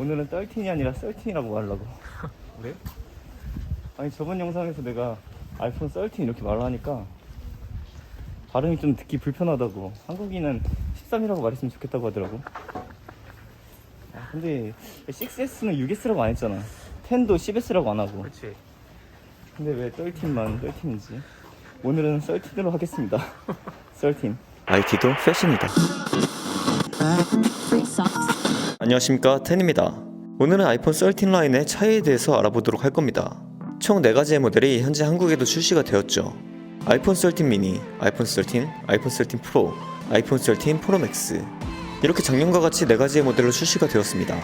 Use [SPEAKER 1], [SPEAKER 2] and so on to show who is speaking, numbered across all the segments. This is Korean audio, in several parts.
[SPEAKER 1] 오늘은 썰틴이 아니라 썰틴이라고 하려고.
[SPEAKER 2] 그래?
[SPEAKER 1] 아니 저번 영상에서 내가 아이폰 썰틴 이렇게 말을 하니까 발음이 좀 듣기 불편하다고. 한국인은 13이라고 말했으면 좋겠다고 하더라고. 아, 근데 6S는 6S라고 안 했잖아. 10도 10S라고 안 하고.
[SPEAKER 2] 그렇지.
[SPEAKER 1] 근데 왜 썰틴만 썰틴이지? 오늘은 썰틴으로 하겠습니다. 썰틴.
[SPEAKER 3] IT도 패션이다. 안녕하십니까 텐입니다. 오늘은 아이폰 13 라인의 차이에 대해서 알아보도록 할 겁니다. 총 4가지의 모델이 현재 한국에도 출시가 되었죠. 아이폰 13 미니, 아이폰 13, 아이폰 13 프로, 아이폰 13 프로 맥스 이렇게 작년과 같이 4가지의 모델로 출시가 되었습니다.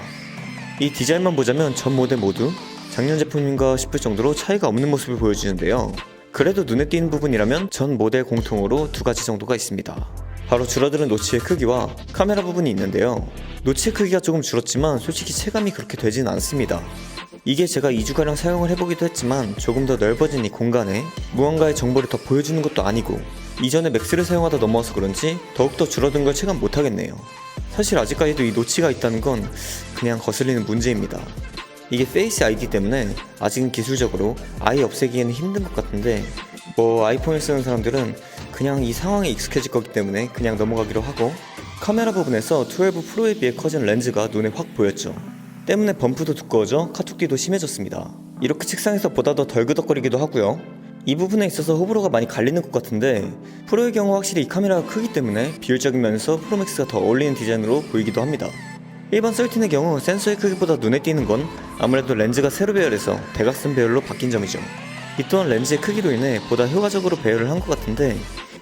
[SPEAKER 3] 이 디자인만 보자면 전 모델 모두 작년 제품인가 싶을 정도로 차이가 없는 모습을 보여주는데요. 그래도 눈에 띄는 부분이라면 전 모델 공통으로 두 가지 정도가 있습니다. 바로 줄어드는 노치의 크기와 카메라 부분이 있는데요. 노치의 크기가 조금 줄었지만 솔직히 체감이 그렇게 되진 않습니다. 이게 제가 2주가량 사용을 해보기도 했지만 조금 더 넓어진 이 공간에 무언가의 정보를 더 보여주는 것도 아니고 이전에 맥스를 사용하다 넘어와서 그런지 더욱더 줄어든 걸 체감 못하겠네요. 사실 아직까지도 이 노치가 있다는 건 그냥 거슬리는 문제입니다. 이게 페이스 아이디 때문에 아직은 기술적으로 아예 없애기에는 힘든 것 같은데 뭐 아이폰을 쓰는 사람들은 그냥 이 상황에 익숙해질 거기 때문에 그냥 넘어가기로 하고 카메라 부분에서 12 프로에 비해 커진 렌즈가 눈에 확 보였죠. 때문에 범프도 두꺼워져 카툭기도 심해졌습니다. 이렇게 책상에서 보다 더 덜그덕거리기도 하고요. 이 부분에 있어서 호불호가 많이 갈리는 것 같은데 프로의 경우 확실히 이 카메라가 크기 때문에 비율적인 면에서 프로맥스가 더 어울리는 디자인으로 보이기도 합니다. 일반 13의 경우 센서의 크기보다 눈에 띄는 건 아무래도 렌즈가 세로 배열에서 대각선 배열로 바뀐 점이죠. 이 또한 렌즈의 크기로 인해 보다 효과적으로 배열을 한 것 같은데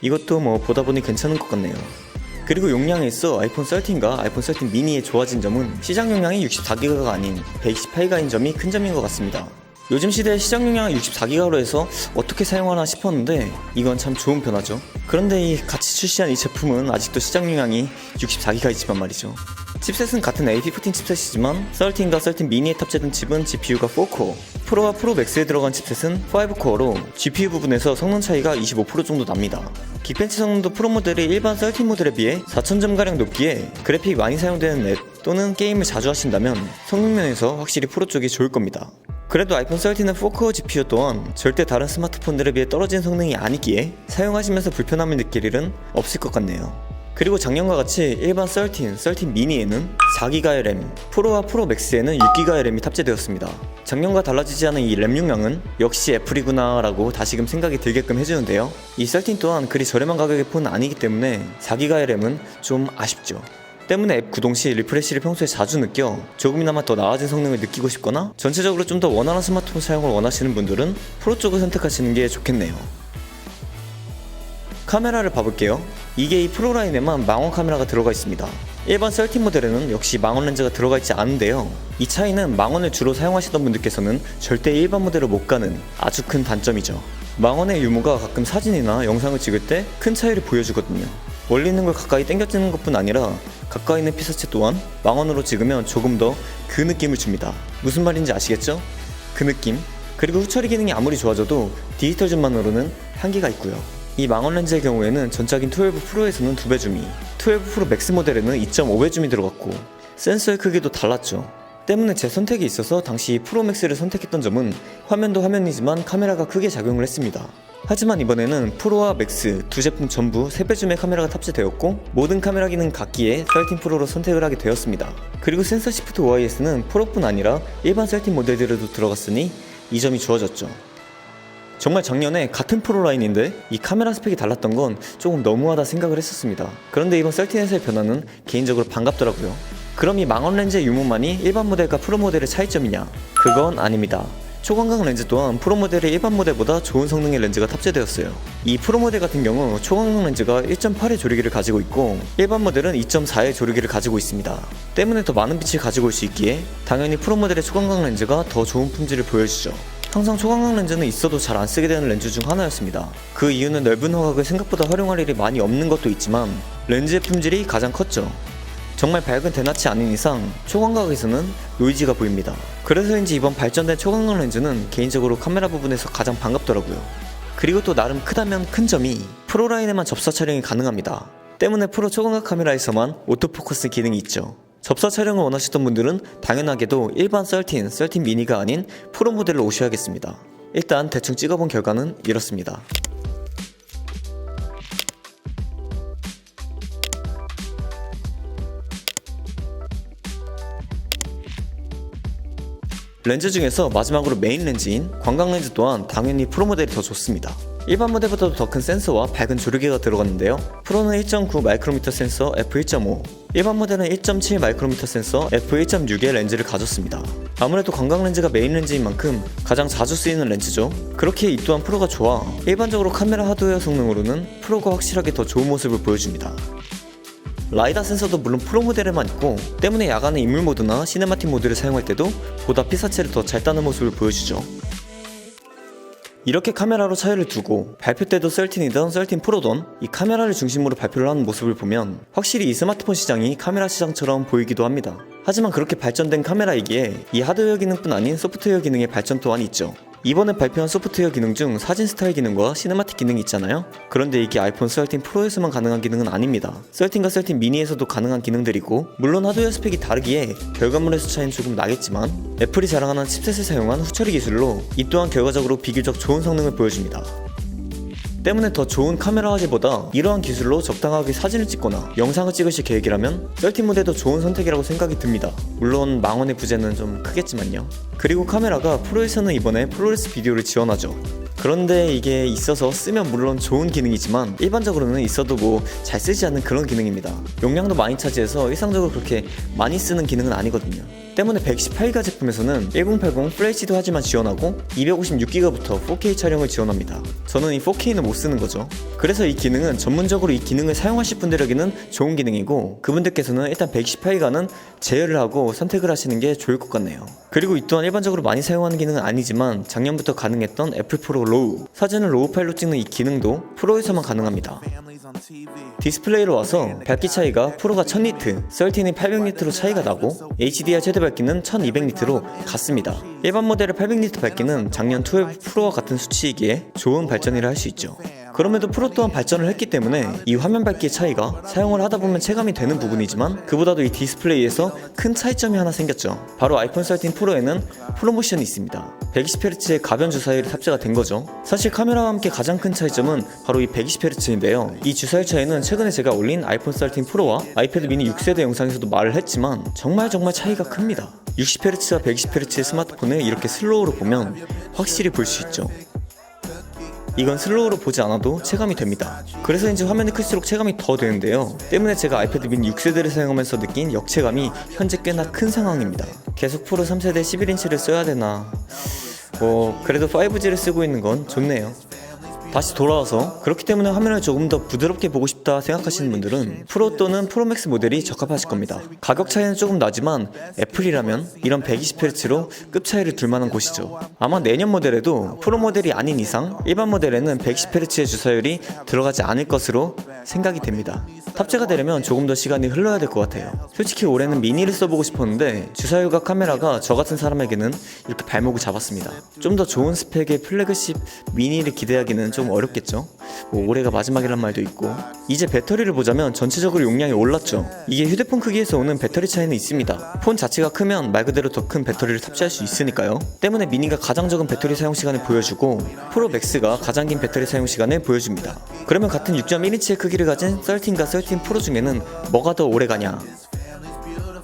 [SPEAKER 3] 이것도 뭐 보다 보니 괜찮은 것 같네요. 그리고 용량에 있어 아이폰 13과 아이폰 13 미니의 좋아진 점은 시장 용량이 64기가가 아닌 128기가인 점이 큰 점인 것 같습니다. 요즘 시대에 시장 용량을 64기가로 해서 어떻게 사용하나 싶었는데 이건 참 좋은 변화죠. 그런데 이 같이 출시한 이 제품은 아직도 시장 용량이 64기가이지만 말이죠. 칩셋은 같은 A15 칩셋이지만 13과 13 미니에 탑재된 칩은 GPU가 4코어, 프로와 프로 맥스에 들어간 칩셋은 5코어로 GPU 부분에서 성능 차이가 25% 정도 납니다. 기펜치 성능도 프로 모델이 일반 13 모델에 비해 4000점가량 높기에 그래픽 많이 사용되는 앱 또는 게임을 자주 하신다면 성능면에서 확실히 프로 쪽이 좋을 겁니다. 그래도 아이폰 13은 4코어 GPU 또한 절대 다른 스마트폰들에 비해 떨어진 성능이 아니기에 사용하시면서 불편함을 느낄 일은 없을 것 같네요. 그리고 작년과 같이 일반 13, 13 미니에는 4기가의 램, 프로와 프로 맥스에는 6기가의 램이 탑재되었습니다. 작년과 달라지지 않은 이 램 용량은 역시 애플이구나 라고 다시금 생각이 들게끔 해주는데요. 이 13 또한 그리 저렴한 가격의 폰은 아니기 때문에 4기가의 램은 좀 아쉽죠. 때문에 앱 구동 시 리프레시를 평소에 자주 느껴 조금이나마 더 나아진 성능을 느끼고 싶거나 전체적으로 좀 더 원활한 스마트폰 사용을 원하시는 분들은 프로 쪽을 선택하시는 게 좋겠네요. 카메라를 봐볼게요. 이게 이 프로 라인에만 망원 카메라가 들어가 있습니다. 일반 13 모델에는 역시 망원 렌즈가 들어가 있지 않은데요. 이 차이는 망원을 주로 사용하시던 분들께서는 절대 일반 모델로 못 가는 아주 큰 단점이죠. 망원의 유무가 가끔 사진이나 영상을 찍을 때 큰 차이를 보여주거든요. 멀리 있는 걸 가까이 당겨 찍는 것뿐 아니라 가까이 있는 피사체 또한 망원으로 찍으면 조금 더 그 느낌을 줍니다. 무슨 말인지 아시겠죠? 그 느낌. 그리고 후처리 기능이 아무리 좋아져도 디지털 줌만으로는 한계가 있고요. 이 망원 렌즈의 경우에는 전작인 12 프로에서는 2배 줌이, 12 프로 맥스 모델에는 2.5배 줌이 들어갔고 센서의 크기도 달랐죠. 때문에 제 선택이 있어서 당시 프로 맥스를 선택했던 점은 화면도 화면이지만 카메라가 크게 작용을 했습니다. 하지만 이번에는 프로와 맥스 두 제품 전부 3배 줌의 카메라가 탑재되었고 모든 카메라 기능 각기에 13 프로로 선택을 하게 되었습니다. 그리고 센서 시프트 OIS는 프로뿐 아니라 일반 13 모델들에도 들어갔으니 이 점이 좋아졌죠. 정말 작년에 같은 프로 라인인데 이 카메라 스펙이 달랐던 건 조금 너무하다 생각을 했었습니다. 그런데 이번 13에서의 변화는 개인적으로 반갑더라고요. 그럼 이 망원 렌즈의 유무만이 일반 모델과 프로 모델의 차이점이냐? 그건 아닙니다. 초광각 렌즈 또한 프로 모델의 일반 모델보다 좋은 성능의 렌즈가 탑재되었어요. 이 프로 모델 같은 경우 초광각 렌즈가 1.8의 조리기를 가지고 있고 일반 모델은 2.4의 조리기를 가지고 있습니다. 때문에 더 많은 빛을 가지고 올 수 있기에 당연히 프로 모델의 초광각 렌즈가 더 좋은 품질을 보여주죠. 항상 초광각 렌즈는 있어도 잘 안 쓰게 되는 렌즈 중 하나였습니다. 그 이유는 넓은 화각을 생각보다 활용할 일이 많이 없는 것도 있지만 렌즈의 품질이 가장 컸죠. 정말 밝은 대낮이 아닌 이상 초광각에서는 노이즈가 보입니다. 그래서인지 이번 발전된 초광각 렌즈는 개인적으로 카메라 부분에서 가장 반갑더라고요. 그리고 또 나름 크다면 큰 점이 프로 라인에만 접사 촬영이 가능합니다. 때문에 프로 초광각 카메라에서만 오토포커스 기능이 있죠. 접사 촬영을 원하시던 분들은 당연하게도 일반 13, 13 미니가 아닌 프로 모델로 오셔야겠습니다. 일단 대충 찍어본 결과는 이렇습니다. 렌즈 중에서 마지막으로 메인 렌즈인 관광 렌즈 또한 당연히 프로 모델이 더 좋습니다. 일반 모델보다도 더 큰 센서와 밝은 조르기가 들어갔는데요. 프로는 1.9 마이크로미터 센서 f1.5, 일반 모델은 1.7 마이크로미터 센서 f1.6의 렌즈를 가졌습니다. 아무래도 관광 렌즈가 메인 렌즈인 만큼 가장 자주 쓰이는 렌즈죠. 그렇기에 이 또한 프로가 좋아 일반적으로 카메라 하드웨어 성능으로는 프로가 확실하게 더 좋은 모습을 보여줍니다. 라이다 센서도 물론 프로 모델에만 있고 때문에 야간에 인물 모드나 시네마틱 모드를 사용할 때도 보다 피사체를 더 잘 따는 모습을 보여주죠. 이렇게 카메라로 차이를 두고 발표 때도 13이든 13 프로든 이 카메라를 중심으로 발표를 하는 모습을 보면 확실히 이 스마트폰 시장이 카메라 시장처럼 보이기도 합니다. 하지만 그렇게 발전된 카메라이기에 이 하드웨어 기능뿐 아닌 소프트웨어 기능의 발전 또한 있죠. 이번에 발표한 소프트웨어 기능 중 사진 스타일 기능과 시네마틱 기능이 있잖아요. 그런데 이게 아이폰 13 프로에서만 가능한 기능은 아닙니다. 13과 13 미니에서도 가능한 기능들이고 물론 하드웨어 스펙이 다르기에 결과물에서 차이는 조금 나겠지만 애플이 자랑하는 칩셋을 사용한 후처리 기술로 이 또한 결과적으로 비교적 좋은 성능을 보여줍니다. 때문에 더 좋은 카메라 화질보다 이러한 기술로 적당하게 사진을 찍거나 영상을 찍으실 계획이라면 13 모델도 좋은 선택이라고 생각이 듭니다. 물론 망원의 부재는 좀 크겠지만요. 그리고 카메라가 프로에서는 이번에 프로레스 비디오를 지원하죠. 그런데 이게 있어서 쓰면 물론 좋은 기능이지만 일반적으로는 있어도 뭐 잘 쓰지 않는 그런 기능입니다. 용량도 많이 차지해서 일상적으로 그렇게 많이 쓰는 기능은 아니거든요. 때문에 118기가 제품에서는 1080 FHD 화질만 지원하고 256기가부터 4K 촬영을 지원합니다. 저는 이 4K는 못 쓰는 거죠. 그래서 이 기능은 전문적으로 이 기능을 사용하실 분들에게는 좋은 기능이고 그분들께서는 일단 118기가는 제외를 하고 선택을 하시는 게 좋을 것 같네요. 그리고 이 또한 일반적으로 많이 사용하는 기능은 아니지만 작년부터 가능했던 애플 프로 로우 사진을 로우 파일로 찍는 이 기능도 프로에서만 가능합니다. 디스플레이로 와서 밝기 차이가 프로가 1000니트, 13이 800니트로 차이가 나고 HDR 최대 밝기는 1200니트로 같습니다. 일반 모델의 800니트 밝기는 작년 12 프로와 같은 수치이기에 좋은 발전이라 할 수 있죠. 그럼에도 프로 또한 발전을 했기 때문에 이 화면 밝기의 차이가 사용을 하다 보면 체감이 되는 부분이지만 그보다도 이 디스플레이에서 큰 차이점이 하나 생겼죠. 바로 아이폰 13 프로에는 프로모션이 있습니다. 120Hz의 가변 주사율이 탑재가 된 거죠. 사실 카메라와 함께 가장 큰 차이점은 바로 이 120Hz인데요. 이 주사율 차이는 최근에 제가 올린 아이폰 13 프로와 아이패드 미니 6세대 영상에서도 말을 했지만 정말 정말 차이가 큽니다. 60Hz와 120Hz의 스마트폰을 이렇게 슬로우로 보면 확실히 볼 수 있죠. 이건 슬로우로 보지 않아도 체감이 됩니다. 그래서인지 화면이 클수록 체감이 더 되는데요. 때문에 제가 아이패드 미니 6세대를 사용하면서 느낀 역체감이 현재 꽤나 큰 상황입니다. 계속 프로 3세대 11인치를 써야 되나. 뭐, 그래도 5G를 쓰고 있는 건 좋네요. 다시 돌아와서 그렇기 때문에 화면을 조금 더 부드럽게 보고 싶다 생각하시는 분들은 프로 또는 프로맥스 모델이 적합하실 겁니다. 가격 차이는 조금 나지만 애플이라면 이런 120Hz로 급 차이를 둘 만한 곳이죠. 아마 내년 모델에도 프로 모델이 아닌 이상 일반 모델에는 120Hz의 주사율이 들어가지 않을 것으로 생각이 됩니다. 탑재가 되려면 조금 더 시간이 흘러야 될 것 같아요. 솔직히 올해는 미니를 써보고 싶었는데 주사율과 카메라가 저 같은 사람에게는 이렇게 발목을 잡았습니다. 좀 더 좋은 스펙의 플래그십 미니를 기대하기는 좀 어렵겠죠. 뭐 올해가 마지막이란 말도 있고 이제 배터리를 보자면 전체적으로 용량이 올랐죠. 이게 휴대폰 크기에서 오는 배터리 차이는 있습니다. 폰 자체가 크면 말 그대로 더 큰 배터리를 탑재할 수 있으니까요. 때문에 미니가 가장 적은 배터리 사용 시간을 보여주고 프로 맥스가 가장 긴 배터리 사용 시간을 보여줍니다. 그러면 같은 6.1인치의 크기를 가진 13과 13 프로 중에는 뭐가 더 오래 가냐?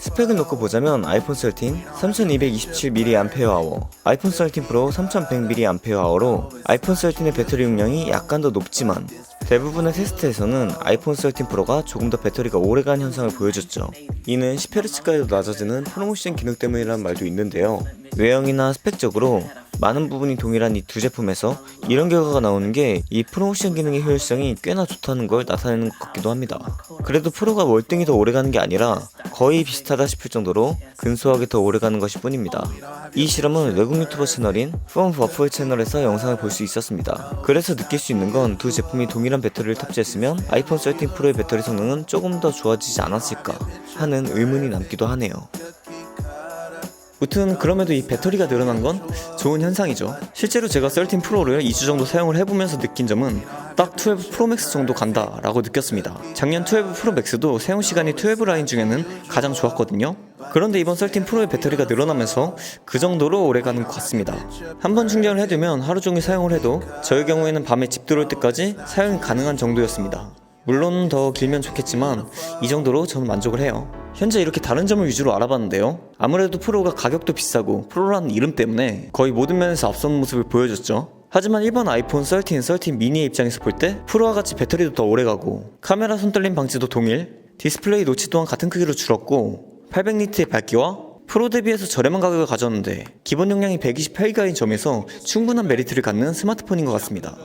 [SPEAKER 3] 스펙을 놓고 보자면 아이폰 13 3227mAh, 아이폰 13 프로 3100mAh로 아이폰 13의 배터리 용량이 약간 더 높지만 대부분의 테스트에서는 아이폰 13 프로가 조금 더 배터리가 오래간 현상을 보여줬죠. 이는 10Hz까지도 낮아지는 프로모션 기능 때문이라는 말도 있는데요. 외형이나 스펙적으로 많은 부분이 동일한 이 두 제품에서 이런 결과가 나오는 게 이 프로모션 기능의 효율성이 꽤나 좋다는 걸 나타내는 것 같기도 합니다. 그래도 프로가 월등히 더 오래 가는 게 아니라 거의 비슷하다 싶을 정도로 근소하게 더 오래 가는 것이 뿐입니다. 이 실험은 외국 유튜버 채널인 폼 버프의 채널에서 영상을 볼 수 있었습니다. 그래서 느낄 수 있는 건 두 제품이 동일한 배터리를 탑재했으면 아이폰 13 프로의 배터리 성능은 조금 더 좋아지지 않았을까 하는 의문이 남기도 하네요. 무튼 그럼에도 이 배터리가 늘어난 건 좋은 현상이죠. 실제로 제가 13 프로를 2주 정도 사용을 해보면서 느낀 점은 딱 12 프로 맥스 정도 간다라고 느꼈습니다. 작년 12 프로 맥스도 사용 시간이 12 라인 중에는 가장 좋았거든요. 그런데 이번 13 프로의 배터리가 늘어나면서 그 정도로 오래 가는 것 같습니다. 한 번 충전을 해두면 하루 종일 사용을 해도 저의 경우에는 밤에 집 들어올 때까지 사용이 가능한 정도였습니다. 물론 더 길면 좋겠지만 이 정도로 저는 만족을 해요. 현재 이렇게 다른 점을 위주로 알아봤는데요. 아무래도 프로가 가격도 비싸고 프로라는 이름 때문에 거의 모든 면에서 앞선 모습을 보여줬죠. 하지만 일반 아이폰 13, 13 미니의 입장에서 볼 때 프로와 같이 배터리도 더 오래가고 카메라 손떨림 방지도 동일, 디스플레이 노치 또한 같은 크기로 줄었고 800니트의 밝기와 프로 대비해서 저렴한 가격을 가졌는데 기본 용량이 128기가인 점에서 충분한 메리트를 갖는 스마트폰인 것 같습니다.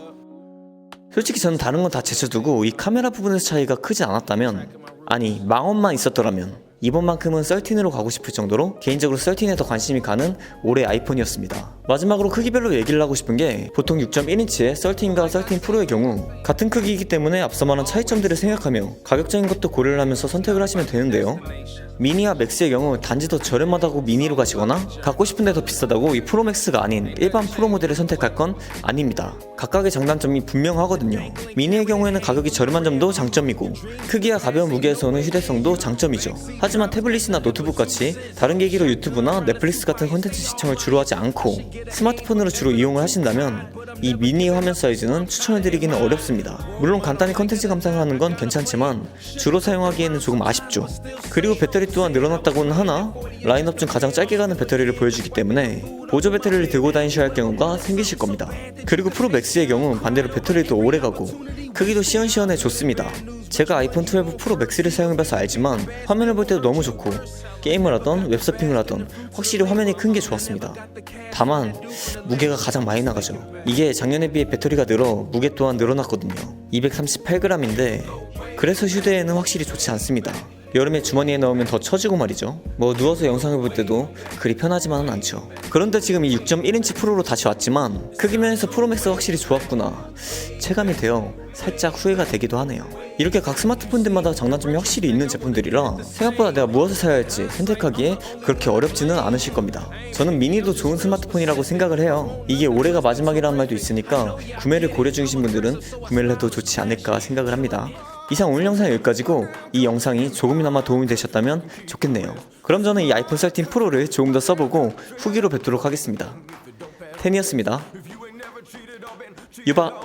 [SPEAKER 3] 솔직히 저는 다른 건 다 제쳐두고 이 카메라 부분에서 차이가 크지 않았다면 아니 망원만 있었더라면 이번만큼은 13으로 가고 싶을 정도로 개인적으로 13에 더 관심이 가는 올해 아이폰이었습니다. 마지막으로 크기별로 얘기를 하고 싶은 게 보통 6.1인치의 13과 13 프로의 경우 같은 크기이기 때문에 앞서 말한 차이점들을 생각하며 가격적인 것도 고려를 하면서 선택을 하시면 되는데요. 미니와 맥스의 경우 단지 더 저렴하다고 미니로 가시거나 갖고 싶은데 더 비싸다고 이 프로맥스가 아닌 일반 프로 모델을 선택할 건 아닙니다. 각각의 장단점이 분명하거든요. 미니의 경우에는 가격이 저렴한 점도 장점이고 크기와 가벼운 무게에서 오는 휴대성도 장점이죠. 하지만 태블릿이나 노트북 같이 다른 계기로 유튜브나 넷플릭스 같은 콘텐츠 시청을 주로 하지 않고 스마트폰으로 주로 이용을 하신다면 이 미니 화면 사이즈는 추천해드리기는 어렵습니다. 물론 간단히 컨텐츠 감상하는 건 괜찮지만 주로 사용하기에는 조금 아쉽죠. 그리고 배터리 또한 늘어났다고는 하나 라인업 중 가장 짧게 가는 배터리를 보여주기 때문에 보조 배터리를 들고 다니셔야 할 경우가 생기실 겁니다. 그리고 프로 맥스의 경우 반대로 배터리도 오래 가고 크기도 시원시원해 좋습니다. 제가 아이폰 12 프로 맥스를 사용해봐서 알지만 화면을 볼 때도 너무 좋고 게임을 하던 웹서핑을 하던 확실히 화면이 큰 게 좋았습니다. 다만 무게가 가장 많이 나가죠. 이게 작년에 비해 배터리가 늘어 무게 또한 늘어났거든요. 238g인데 그래서 휴대에는 확실히 좋지 않습니다. 여름에 주머니에 넣으면 더 처지고 말이죠. 뭐 누워서 영상을 볼 때도 그리 편하지만은 않죠. 그런데 지금 이 6.1인치 프로로 다시 왔지만 크기 면에서 프로맥스가 확실히 좋았구나 체감이 되어 살짝 후회가 되기도 하네요. 이렇게 각 스마트폰들마다 장단점이 확실히 있는 제품들이라 생각보다 내가 무엇을 사야 할지 선택하기에 그렇게 어렵지는 않으실 겁니다. 저는 미니도 좋은 스마트폰이라고 생각을 해요. 이게 올해가 마지막이라는 말도 있으니까 구매를 고려 중이신 분들은 구매를 해도 좋지 않을까 생각을 합니다. 이상 오늘 영상 여기까지고 이 영상이 조금이나마 도움이 되셨다면 좋겠네요. 그럼 저는 이 아이폰 13 프로를 조금 더 써보고 후기로 뵙도록 하겠습니다. 텐이었습니다. 유바.